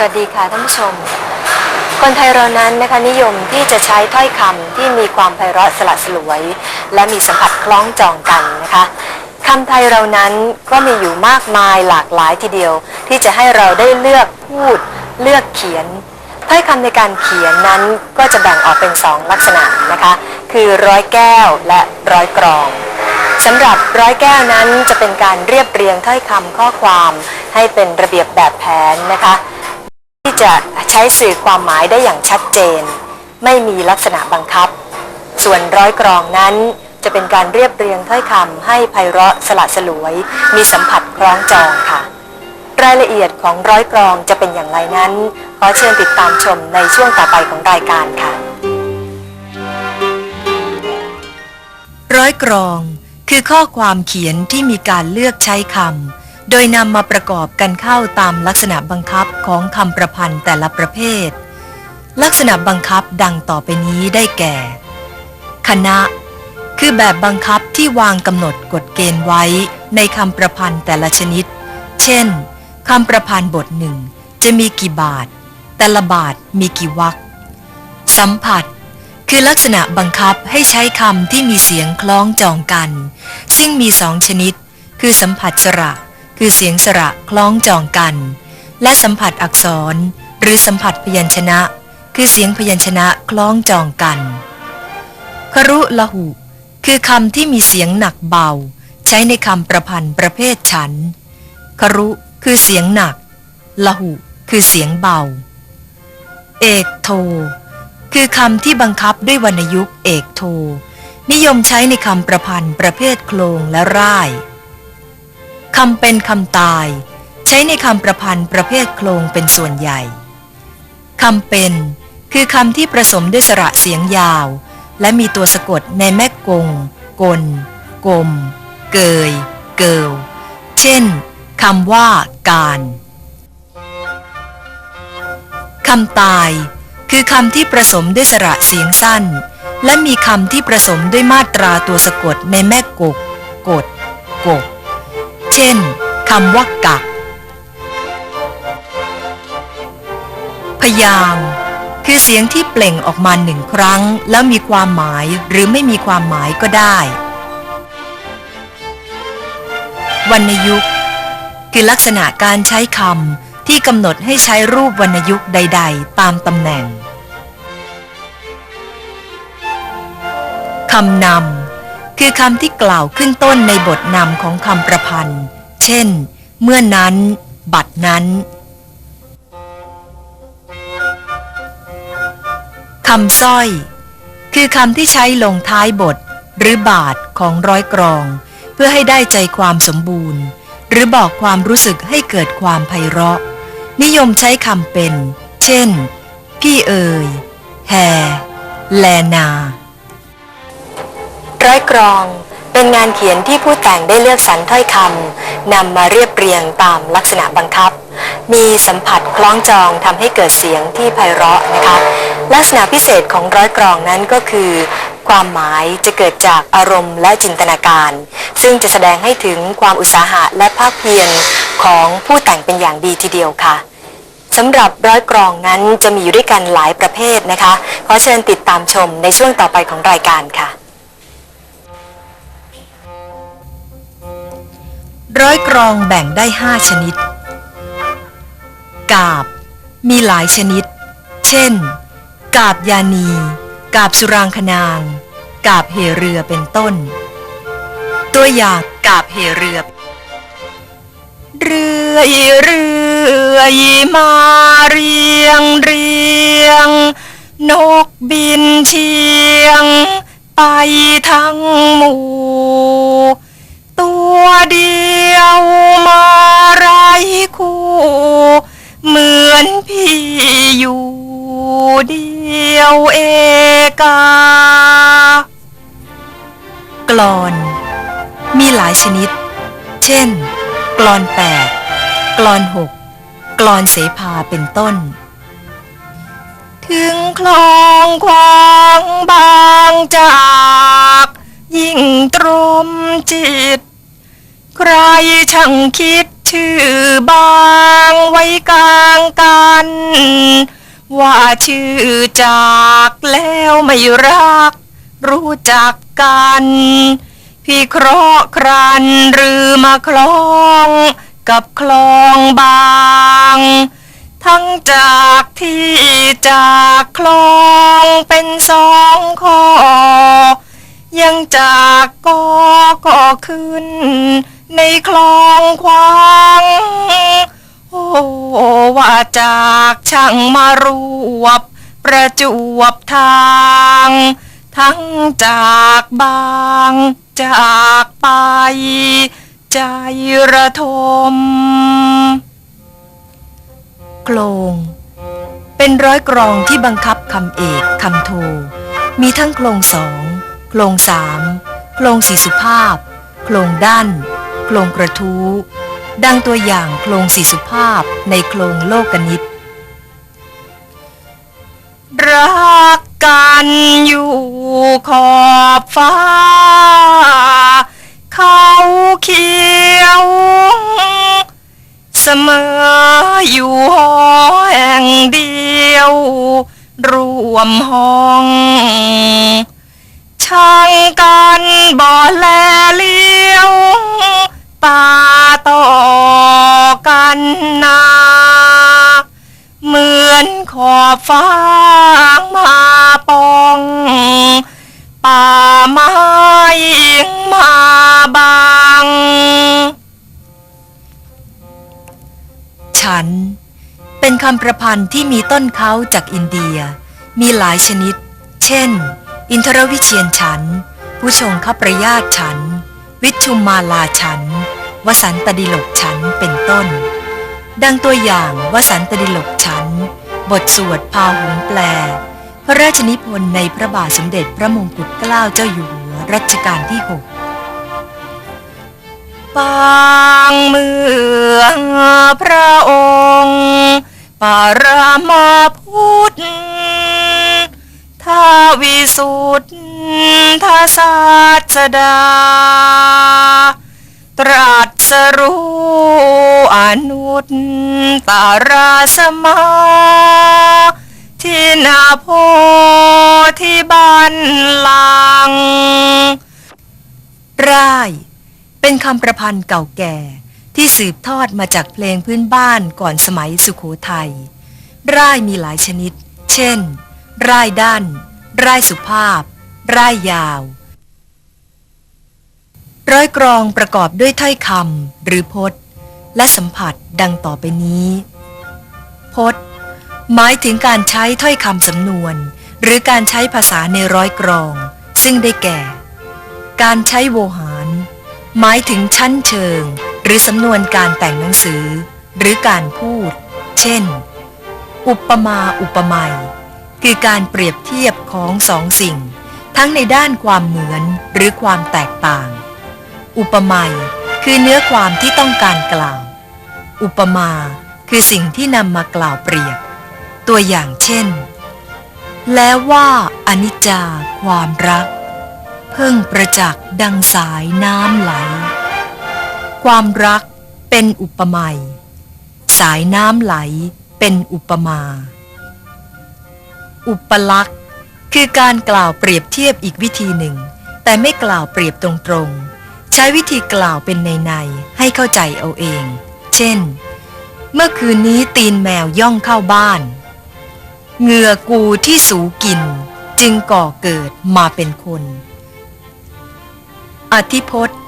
สวัสดีค่ะท่านผู้ชม คนไทยเรานั้นนะคะนิยมที่จะใช้ถ้อยคำที่มีความไพเราะสละสลวย และมีสัมผัสคล้องจองกันนะคะคำไทยเรานั้นก็มีอยู่มากมายหลากหลายทีเดียว ที่จะให้เราได้เลือกพูด เลือกเขียนถ้อยคำในการเขียนนั้นก็จะแบ่งออกเป็นสองลักษณะนะคะ คือร้อยแก้วและร้อยกรองสำหรับร้อยแก้วนั้นจะเป็นการเรียบเรียงถ้อยคำข้อความ ให้เป็นระเบียบแบบแผนนะคะ ที่จะใช้สื่อความหมายได้อย่างชัดเจน ไม่มีลักษณะบังคับ ส่วนร้อยกรองนั้นจะเป็นการเรียบเรียงถ้อยคำให้ไพเราะสละสลวย มีสัมผัสคล้องจองค่ะ รายละเอียดของร้อยกรองจะเป็นอย่างไรนั้น ขอเชิญติดตามชมในช่วงต่อไปของรายการค่ะ ร้อยกรองคือข้อความเขียนที่มีการเลือกใช้คำ โดยนำมาประกอบกันเข้าตามลักษณะบังคับของคำประพันธ์แต่ละประเภท ลักษณะบังคับดังต่อไปนี้ได้แก่ คณะ คือแบบบังคับที่วางกำหนดกฎเกณฑ์ไว้ในคำประพันธ์แต่ละชนิด เช่นคำประพันธ์บทหนึ่งจะมีกี่บาท แต่ละบาทมีกี่วรรคสัมผัส คือลักษณะบังคับให้ใช้คำที่มีเสียงคล้องจองกัน ซึ่งมีสองชนิด คือสัมผัสสระ คือเสียงสระคล้องจองกัน และสัมผัสอักษร หรือสัมผัสพยัญชนะ คือเสียงพยัญชนะคล้องจองกันครุละหุ คือคำที่มีเสียงหนักเบา ใช้ในคำประพันธ์ประเภทฉันครุคือเสียงหนักละหุ คือเสียงเบา เอกโท คือคำที่บังคับด้วยวรรณยุกต์เอกโท นิยมใช้ในคำประพันธ์ประเภทโครงและร่าย คำเป็นคำตาย ใช้ในคำประพันธ์ประเภทโครงเป็นส่วนใหญ่คำเป็น คือคำที่ผสมด้วยสระเสียงยาว และมีตัวสะกดในแม่กง กล กลม เกย เกิลเช่นคำว่าการคำตาย คือคำที่ผสมด้วยสระเสียงสั้น และมีคำที่ผสมด้วยมาตราตัวสะกดในแม่กก กด กบ เช่นคำว่ากัก พยางค์คือเสียงที่เปล่งออกมาหนึ่งครั้ง แล้วมีความหมายหรือไม่มีความหมายก็ได้ วรรณยุกต์คือลักษณะการใช้คำที่กำหนดให้ใช้รูปวรรณยุกต์ใด ๆ ตามตำแหน่งคำนำ คือคำที่กล่าวขึ้นต้นในบทนำของคำประพันธ์ เช่น เมื่อนั้น บัดนั้นคำสร้อย คือคำที่ใช้ลงท้ายบท หรือบาทของร้อยกรอง เพื่อให้ได้ใจความสมบูรณ์ หรือบอกความรู้สึกให้เกิดความไพเราะ นิยมใช้คำเป็น เช่น พี่เอ๋ยแฮแลนา ร้อยกรอง เป็นงานเขียนที่ผู้แต่งได้เลือกสรรถ้อยคำนำมาเรียบเรียงตามลักษณะบังคับ มีสัมผัสคล้องจองทำให้เกิดเสียงที่ไพเราะนะคะ ลักษณะพิเศษของร้อยกรองนั้นก็คือ ความหมายจะเกิดจากอารมณ์และจินตนาการ ซึ่งจะแสดงให้ถึงความอุตสาหะและภาคเพียรของผู้แต่งเป็นอย่างดีทีเดียวค่ะสำหรับร้อยกรองนั้นจะมีอยู่ด้วยกันหลายประเภทนะคะ ขอเชิญติดตามชมในช่วงต่อไปของรายการค่ะ ร้อยกรองแบ่งได้5ชนิด กาบ มีหลายชนิด เช่น กาบยานี กาบสุรางคนาง กาบเหเรือเป็นต้น ตัวอย่างกาบเหเรือ เรือเรือมาเรียงเรียง นกบินเชียง ไปทั้งหมู่ เดียวเอกากลอน มีหลายชนิด เช่น กลอนแปดกลอนหกกลอนเสภาเป็นต้น ถึงคลองควางบางจาก ยิ่งตรมจิต ใครช่างคิดชื่อบางไว้กลางกัน ว่าชื่อจากแล้วไม่รัก รู้จักกัน พี่เคราะห์ครันหรือมาคล้องกับคลองบาง ทั้งจากที่จากคลองเป็นสองคอ ยังจากก็ก็ขึ้นในคลองควาง ว่าจากช่างมารวบ ประจวบทาง ทั้งจากบางจากไป ใจระทมโคลงเป็นร้อยกรองที่บังคับคำเอกคำโท มีทั้งโคลงสองโคลงสามโคลงสีสุภาพ โคลงด้านโคลงกระทู้ ดังตัวอย่างโคลงสีสุภาพในโคลงโลกนิตรักกันอยู่ขอบฟ้า เขาเขียว เสมออยู่หอแห่งเดียว รวมห้องช่างกันบ่แลเลี้ยวตาต่อ อบฟ้ามาปอง ป่าไม้มาบังฉัน เป็นคำประพันธ์ที่มีต้นเขาจากอินเดีย มีหลายชนิด เช่น อินทรวิเชียนฉัน ผู้ชงขประยาตฉัน วิชุมมาลาฉัน วสันตดิลกฉันเป็นต้น ดังตัวอย่างวสันตดิลก บทสวดพาหุงแปล พระราชนิพนธ์ในพระบาทสมเด็จพระมงกุฎเกล้าเจ้าอยู่หัวรัชกาลที่หกปางเมืองพระองค์ปารามาพุทธท้าวิสุทธาศาสดา ตรัสรู้อนุตตราสมาที่นาโพธิบันลังร่าย เป็นคำประพันธ์เก่าแก่ที่สืบทอดมาจากเพลงพื้นบ้านก่อนสมัยสุขโขทัยร่ายมีหลายชนิด เช่น ร่ายด้าน ร่ายสุภาพ ร่ายยาว ร้อยกรองประกอบด้วยถ้อยคำหรือพจน์ และสัมผัสดังต่อไปนี้ พจน์ หมายถึงการใช้ถ้อยคำสำนวน หรือการใช้ภาษาในร้อยกรอง ซึ่งได้แก่ การใช้โวหาร หมายถึงชั้นเชิง หรือสำนวนการแต่งหนังสือ หรือการพูด เช่น อุปมาอุปไมยคือการเปรียบเทียบของสองสิ่ง ทั้งในด้านความเหมือนหรือความแตกต่าง อุปมยคือเนื้อความที่ต้องการกล่าว อุปมาคือสิ่งที่นำมากล่าวเปรียบ ตัวอย่างเช่น แล้วว่าอนิจจาความรัก เพิ่งประจักษ์ดังสายน้ำไหล ความรักเป็นอุปมยสายน้ำไหลเป็นอุปมา อุปลักษณ์คือการกล่าวเปรียบเทียบอีกวิธีหนึ่ง แต่ไม่กล่าวเปรียบตรงๆ ช้วิธีกล่าวเป็นในๆให้เข้าใจเอาเอง เช่น เมื่อคืนนี้ตีนแมวย่องเข้าบ้าน เหงื่อกูที่สูกิน จึงก่อเกิดมาเป็นคน อธิพจน์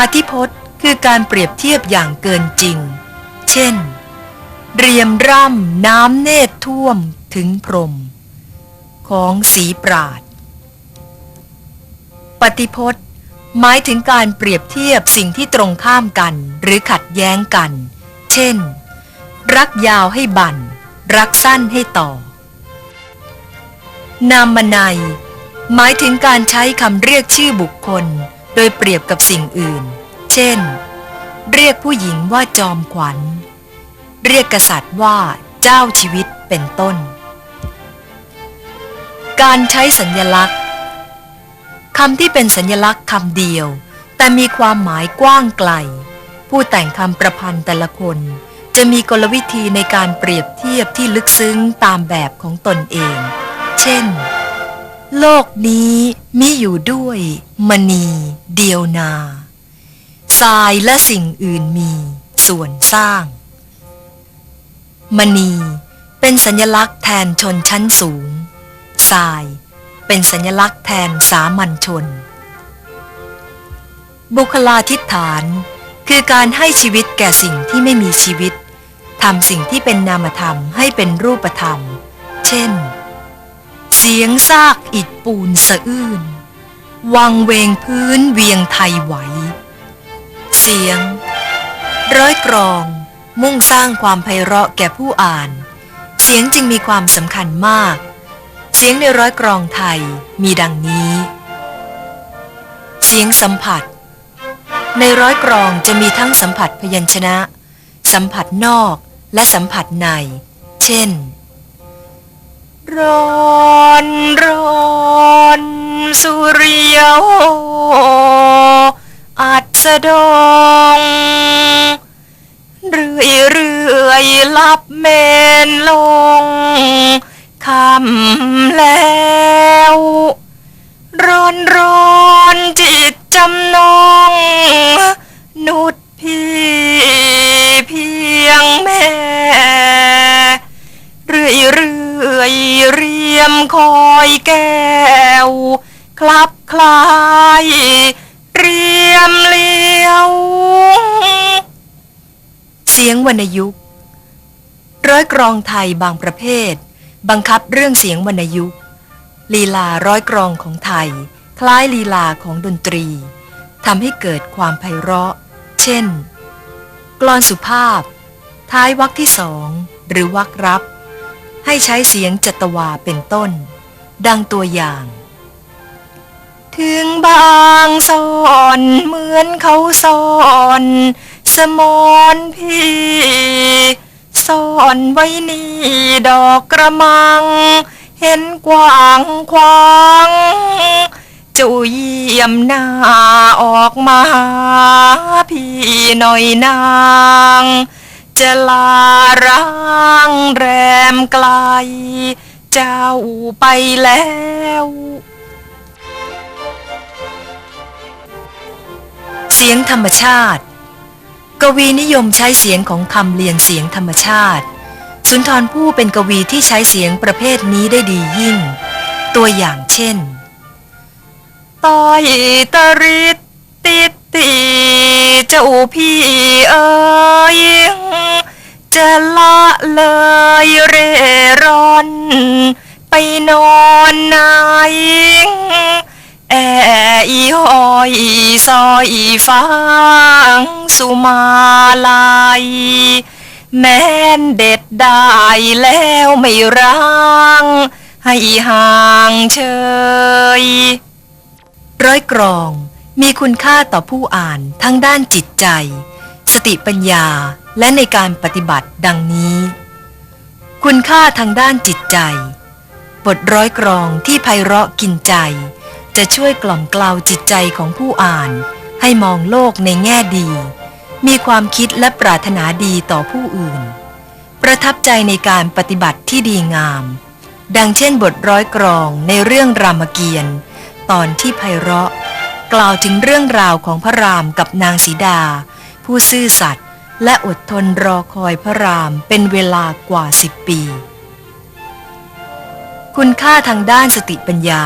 อธิพจน์คือการเปรียบเทียบอย่างเกินจริง เช่น เรียมร่ำน้ำเนตรท่วมถึงพรม ของสีปราด ปฏิพจน์ หมายถึงการเปรียบเทียบสิ่งที่ตรงข้ามกัน หรือขัดแย้งกัน เช่น รักยาวให้บันรักสั้นให้ต่อ นามนัย หมายถึงการใช้คำเรียกชื่อบุคคล โดยเปรียบกับสิ่งอื่น เช่น เรียกผู้หญิงว่าจอมขวัญ เรียกกษัตริย์ว่าเจ้าชีวิตเป็นต้น การใช้สัญญลักษณ์ คำที่เป็นสัญลักษณ์คำเดียว แต่มีความหมายกว้างไกล ผู้แต่งคำประพันธ์แต่ละคน จะมีกลวิธีในการเปรียบเทียบที่ลึกซึ้งตามแบบของตนเอง เช่น โลกนี้มิอยู่ด้วยมณีเดียวนาทรายและสิ่งอื่นมีส่วนสร้าง มณีเป็นสัญลักษณ์แทนชนชั้นสูงทราย เป็นสัญลักษณ์แทนสามัญชน บุคลาธิฐาน คือการให้ชีวิตแก่สิ่งที่ไม่มีชีวิตทำสิ่งที่เป็นนามธรรมให้เป็นรูปธรรม เช่น เสียงซากอิฐปูนสะอื้น วังเวงพื้นเวียงไทยไหว เสียง ร้อยกรอง มุ่งสร้างความไพเราะแก่ผู้อ่าน เสียงจึงมีความสำคัญมาก เสียงในร้อยกรองไทยมีดังนี้ เสียงสัมผัส ในร้อยกรองจะมีทั้งสัมผัสพยัญชนะ สัมผัสนอกและสัมผัสใน เช่น ร้อนร้อนสุริยโออัสดงเรื่อยเรื่อยลับเมนลง คำแล้ว ร้อนร้อนจิตจำนง นุดพี่เพียงแม่ เรื่อยเรื่อยเรียมคอยแก้ว คลับคลายเรียมเลี้ยว เสียงวรรณยุกร้อยกรองไทยบางประเภท บังคับเรื่องเสียงวรรณยุกลีลาร้อยกรองของไทย คล้ายลีลาของดนตรีทำให้เกิดความไพเราะ เช่น กลอนสุภาพ ท้ายวรรคที่สอง หรือวรรครับ ให้ใช้เสียงจัตวาเป็นต้น ดังตัวอย่าง ถึงบางซอนเหมือนเขาซอน สมอนพี่ ซ่อนไว้นี่ดอกกระมัง เห็นกว้างขวางเจ้าเยี่ยมหน้าออกมาหาพี่หน่อยนางจะลาร้างแรมไกล เจ้าไปแล้วเสียงธรรมชาติ กวีนิยมใช้เสียงของคำเรียงเสียงธรรมชาติ สุนทรภู่เป็นกวีที่ใช้เสียงประเภทนี้ได้ดียิ่ง ตัวอย่างเช่นต้อยตริดติดตีเจ้าพี่เอ๋ยจะละเลยเร่ร่อน ไปนอนไหน แออีหอยซอยีฟังสุมาลายแม้นเด็ดได้แล้วไม่ร้างให้ห่างเชย ร้อยกรองมีคุณค่าต่อผู้อ่านทั้งด้านจิตใจ สติปัญญาและในการปฏิบัติดังนี้ คุณค่าทางด้านจิตใจ บทร้อยกรองที่ไพเราะกินใจ จะช่วยกล่อมกล่าวจิตใจของผู้อ่าน ให้มองโลกในแง่ดี มีความคิดและปรารถนาดีต่อผู้อื่น ประทับใจในการปฏิบัติที่ดีงาม ดังเช่นบทร้อยกรองในเรื่องรามเกียรติ์ตอนที่ไพเราะ กล่าวถึงเรื่องราวของพระรามกับนางสีดา ผู้ซื่อสัตย์และอดทนรอคอยพระรามเป็นเวลากว่าสิบปี คุณค่าทางด้านสติปัญญา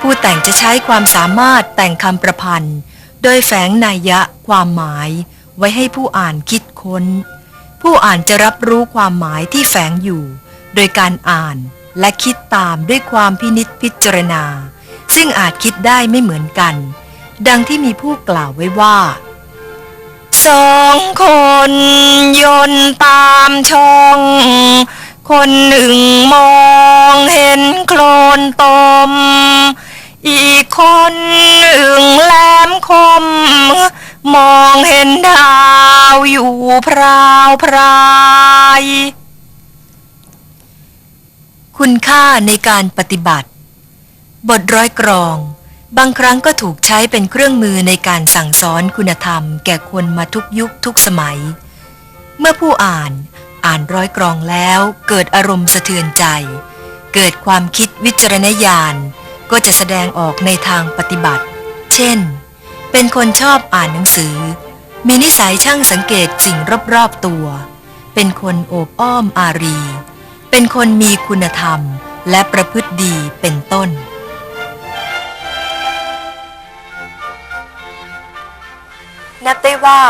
ผู้แต่งจะใช้ความสามารถแต่งคำประพันธ์ โดยแฝงนัยยะความหมาย ไว้ให้ผู้อ่านคิดค้น ผู้อ่านจะรับรู้ความหมายที่แฝงอยู่ โดยการอ่านและคิดตามด้วยความพินิษพิจารณา ซึ่งอาจคิดได้ไม่เหมือนกัน ดังที่มีผู้กล่าวไว้ว่าสองคนยนต์ตามช่อง คนหนึ่งมองเห็นโคลนตม อีกคนหนึ่งแหลมคม มองเห็นดาวอยู่พราวพราย คุณค่าในการปฏิบัติ บทร้อยกรอง บางครั้งก็ถูกใช้เป็นเครื่องมือในการสั่งสอนคุณธรรม แก่คนมาทุกยุคทุกสมัย เมื่อผู้อ่านอ่านร้อยกรองแล้วเกิดอารมณ์สะเทือนใจ เกิดความคิดวิจารณญาณ ก็จะแสดงออกในทางปฏิบัติ เช่น เป็นคนชอบอ่านหนังสือ มีนิสัยช่างสังเกตสิ่งรอบๆตัว เป็นคนโอบอ้อมอารี เป็นคนมีคุณธรรมและประพฤติดีเป็นต้น นับได้ว่า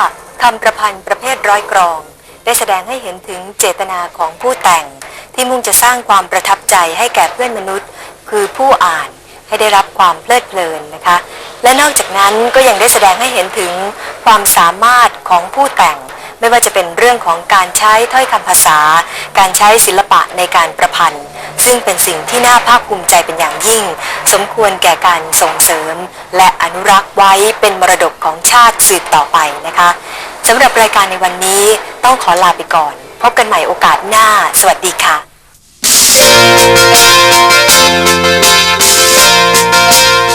คำประพันธ์ประเภทร้อยกรอง ได้แสดงให้เห็นถึงเจตนาของผู้แต่งที่มุ่งจะสร้างความประทับใจให้แก่เพื่อนมนุษย์ คือผู้อ่าน ให้ได้รับความเพลิดเพลินนะคะ และนอกจากนั้นก็ยังได้แสดงให้เห็นถึงความสามารถของผู้แต่ง ไม่ว่าจะเป็นเรื่องของการใช้ถ้อยคำภาษา การใช้ศิลปะในการประพันธ์ ซึ่งเป็นสิ่งที่น่าภาคภูมิใจเป็นอย่างยิ่ง สมควรแก่การส่งเสริม และอนุรักษ์ไว้เป็นมรดกของชาติสืบต่อไปนะคะสำหรับรายการในวันนี้ต้องขอลาไปก่อน พบกันใหม่โอกาสหน้า สวัสดีค่ะ Bye.